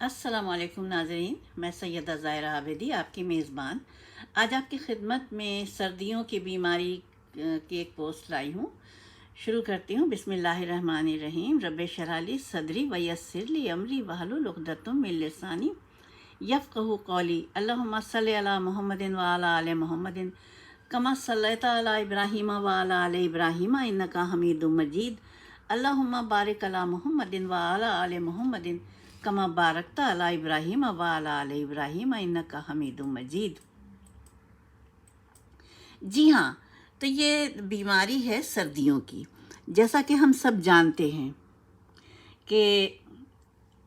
असलकुम नाजरीन, मैं सैदा ज़ायरा आबिदी, आपकी मेज़बान। आज आपकी खिदमत में सर्दियों की बीमारी की एक पोस्ट लाई हूँ। शुरू करती हूँ। बिसमीम रब शराली सदरी वयसरली अमरी वहलुलदतुम मिलसानी यफ़क़हु कौली। अल्लाहुम्मा सल्लि अला मुहम्मदिन व अला आले मुहम्मदिन। कमा सल्लैता अला इब्राहीम व अला आले इब्राहीम, इन्नका हमीदुम मजीद। अल्लाहुम्मा बारिक अला मुहम्मदिन व अला आले मुहम्मदिन। कमा बारकता अला इब्राहिम वाला अल इब्राहिम इन का हमीद मजीद। जी हाँ तो ये बीमारी है सर्दियों की। जैसा कि हम सब जानते हैं कि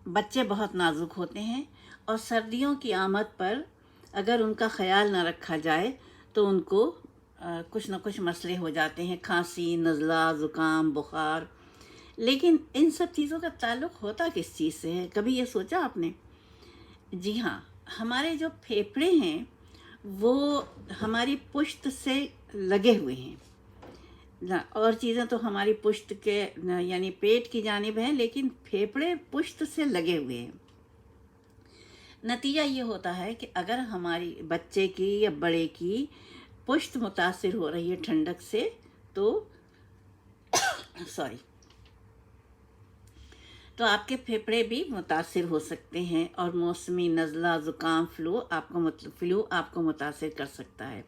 बच्चे बहुत नाजुक होते हैं और सर्दियों की आमद पर अगर उनका ख्याल ना रखा जाए तो उनको आ, कुछ ना कुछ मसले हो जाते हैं। खांसी नज़ला ज़ुकाम बुखार लेकिन इन सब चीज़ों का ताल्लुक होता किस चीज़ से है? कभी ये सोचा आपने? जी हाँ हमारे जो फेफड़े हैं, वो हमारी पुश्त से लगे हुए हैं। ना, और चीज़ें तो हमारी पुश्त के यानी पेट की जानब हैं, लेकिन फेफड़े पुश्त से लगे हुए हैं। नतीजा ये होता है कि अगर हमारी बच्चे की या बड़े की पुश्त मुतासर हो रही है ठंडक से तो सॉरी तो आपके फेफड़े भी मुतासर हो सकते हैं और मौसमी नज़ला, ज़ुकाम, फ्लू आपको मतलब फ्लू आपको मुतासर कर सकता है।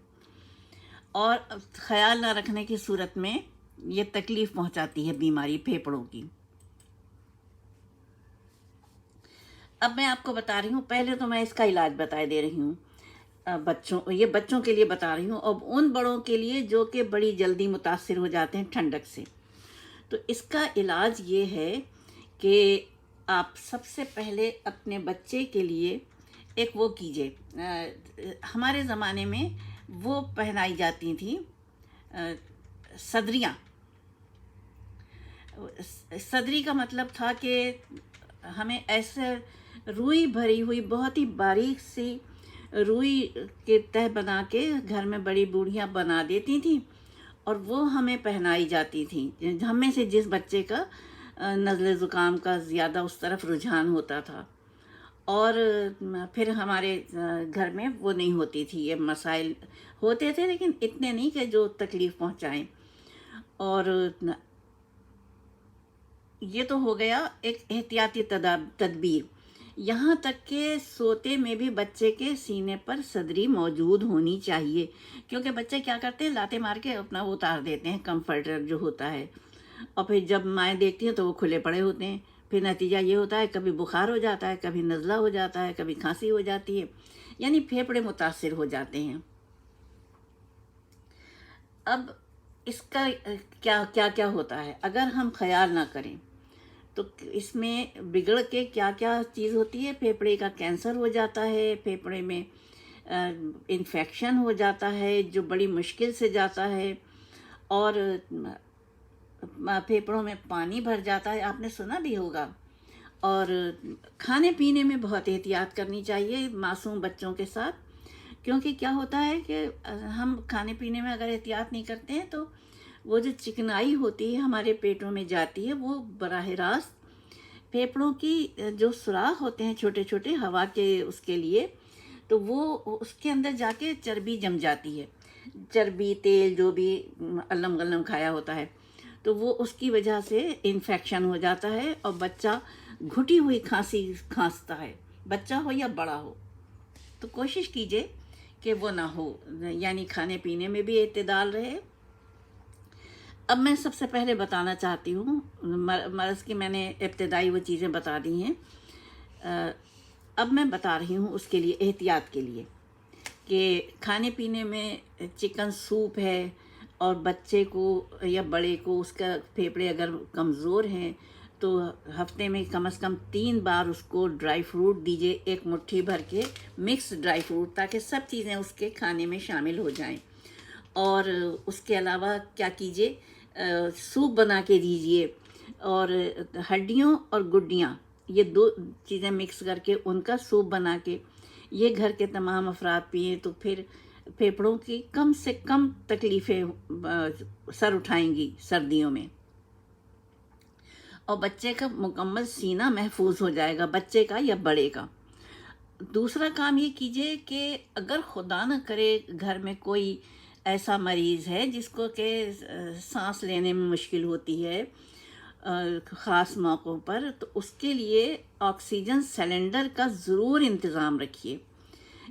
और ख्याल ना रखने की सूरत में ये तकलीफ़ पहुंचाती है बीमारी फेफड़ों की। अब मैं आपको बता रही हूँ, पहले तो मैं इसका इलाज बताए दे रही हूँ बच्चों, ये बच्चों के लिए बता रही हूँ। अब उन बड़ों के लिए जो कि बड़ी जल्दी मुतासर हो जाते हैं ठंडक से। तो इसका इलाज ये है कि आप सबसे पहले अपने बच्चे के लिए एक वो कीजिए। हमारे ज़माने में वो पहनाई जाती थी सदरियाँ। सदरी का मतलब था कि हमें ऐसे रुई भरी हुई, बहुत ही बारीक सी रुई के तह बना के घर में बड़ी बूढ़ियाँ बना देती थी और वो हमें पहनाई जाती थी। हमें से जिस बच्चे का नज़ल ज़ुकाम का ज़्यादा उस तरफ़ रुझान होता था। और फिर हमारे घर में वो नहीं होती थी, ये मसाइल होते थे, लेकिन इतने नहीं कि जो तकलीफ़ पहुँचाएँ। और ये तो हो गया एक एहतियाती तदबीर। यहाँ तक के सोते में भी बच्चे के सीने पर सदरी मौजूद होनी चाहिए, क्योंकि बच्चे क्या करते हैं, लाते मार के अपना उतार देते हैं कंफर्टर जो होता है। और फिर जब माएँ देखती हैं तो वो खुले पड़े होते हैं। फिर नतीजा ये होता है, कभी बुखार हो जाता है, कभी नज़ला हो जाता है, कभी खांसी हो जाती है, यानी फेफड़े मुतासर हो जाते हैं। अब इसका, क्या क्या क्या होता है? अगर हम ख्याल ना करें तो इसमें बिगड़ के क्या क्या चीज़ होती है? फेफड़े का कैंसर हो जाता है, फेफड़े में इन्फेक्शन हो जाता है, जो बड़ी मुश्किल से जाता है, और फेफड़ों में पानी भर जाता है, आपने सुना भी होगा। और खाने पीने में बहुत एहतियात करनी चाहिए मासूम बच्चों के साथ, क्योंकि क्या होता है कि हम खाने पीने में अगर एहतियात नहीं करते हैं तो वो जो चिकनाई होती है हमारे पेटों में जाती है, वो बराह रास्त फेफड़ों की जो सुराख होते हैं छोटे छोटे हवा के, उसके लिए तो वो उसके अंदर जाके चर्बी जम जाती है। चर्बी, तेल जो भी अल्लम गलम खाया होता है। तो वो उसकी वजह से इन्फेक्शन हो जाता है और बच्चा घुटी हुई खांसी खांसता है। बच्चा हो या बड़ा हो तो कोशिश कीजिए कि वो ना हो, यानी खाने पीने में भी इतदाल रहे। अब मैं सबसे पहले बताना चाहती हूँ मर्ज़ की मैंने इब्तदाई वो चीज़ें बता दी हैं। अब मैं बता रही हूँ उसके लिए, एहतियात के लिए कि खाने पीने में चिकन सूप है और बच्चे को या बड़े को उसका फेफड़े अगर कमज़ोर हैं तो हफ़्ते में कम से कम तीन बार उसको ड्राई फ्रूट दीजिए, एक मुट्ठी भर के मिक्स ड्राई फ्रूट, ताकि सब चीज़ें उसके खाने में शामिल हो जाएँ। और उसके अलावा क्या कीजिए सूप बना के दीजिए, और हड्डियों और गुड्डियाँ, ये दो चीज़ें मिक्स करके उनका सूप बना के, ये घर के तमाम अफराद पिए तो फिर फेफड़ों की कम से कम तकलीफ़ें सर उठाएँगी सर्दियों में। और बच्चे का मुकम्मल सीना महफूज हो जाएगा, बच्चे का या बड़े का। दूसरा काम ये कीजिए कि अगर खुदा न करे, घर में कोई ऐसा मरीज़ है जिसको के सांस लेने में मुश्किल होती है ख़ास मौक़ों पर तो उसके लिए ऑक्सीजन सिलेंडर का ज़रूर इंतज़ाम रखिए।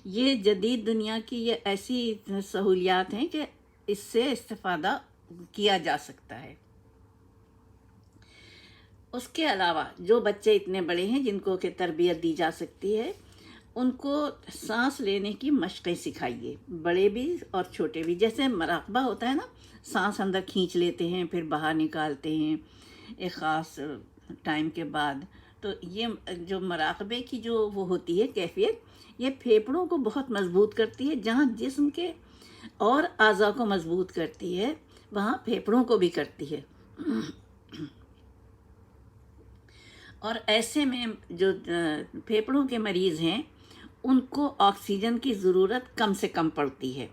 ये जदीद दुनिया की ये ऐसी सहूलियात हैं कि इससे इस्तेफ़ादा किया जा सकता है। उसके अलावा जो बच्चे इतने बड़े हैं जिनको के तरबियत दी जा सकती है, उनको सांस लेने की मशक़ें सिखाइए। बड़े भी और छोटे भी। जैसे मराकबा होता है ना, सांस अंदर खींच लेते हैं, फिर बाहर निकालते हैं। एक ख़ास टाइम के बाद तो ये, जो मराकबे की जो वो होती है कैफियत, ये फेफड़ों को बहुत मज़बूत करती है, जहाँ जिस्म के और अज़ा को मज़बूत करती है, वहाँ फेफड़ों को भी करती है। और ऐसे में जो फेफड़ों के मरीज़ हैं, उनको ऑक्सीजन की ज़रूरत कम से कम पड़ती है।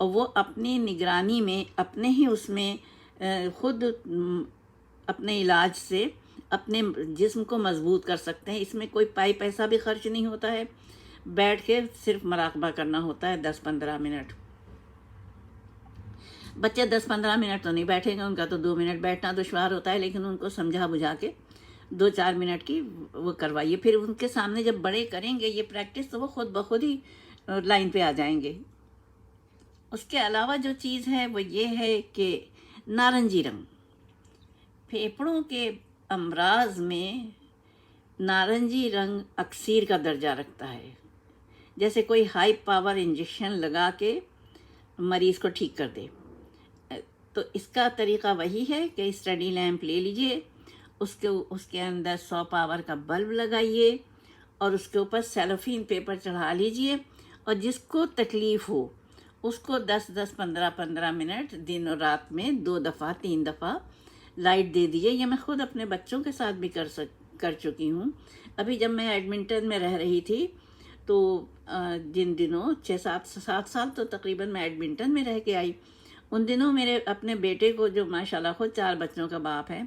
और वो अपनी निगरानी में, अपने ही उसमें खुद अपने इलाज से अपने जिस्म को मज़बूत कर सकते हैं। इसमें कोई पाई पैसा भी खर्च नहीं होता है। बैठ के सिर्फ़ मराकबा करना होता है दस पंद्रह मिनट। बच्चे दस पंद्रह मिनट तो नहीं बैठेंगे, उनका तो दो मिनट बैठना दुशवार होता है, लेकिन उनको समझा बुझा के दो चार मिनट की वो करवाइए। फिर उनके सामने जब बड़े करेंगे ये प्रैक्टिस तो वो खुद ब खुद ही लाइन पे आ जाएँगे। उसके अलावा जो चीज़ है वो ये है कि नारंगी रंग। फेफड़ों के अमराज में नारंगी रंग अक्सीर का दर्जा रखता है। जैसे कोई हाई पावर इंजेक्शन लगा के मरीज़ को ठीक कर दे। तो इसका तरीक़ा वही है कि स्टडी लैम्प ले लीजिए, उसके उसके अंदर सौ पावर का बल्ब लगाइए और उसके ऊपर सेलोफीन पेपर चढ़ा लीजिए और जिसको तकलीफ़ हो, उसको दस दस, पंद्रह पंद्रह मिनट दिन और रात में दो दफ़ा, तीन दफ़ा लाइट दे दी है, ये मैं ख़ुद अपने बच्चों के साथ भी कर सक, कर चुकी हूँ। अभी जब मैं एडमिंटन में रह रही थी तो जिन दिनों छः सात सात साल तो तकरीबन मैं एडमिंटन में रह के आई। उन दिनों मेरे अपने बेटे को, जो माशाल्लाह खुद चार बच्चों का बाप है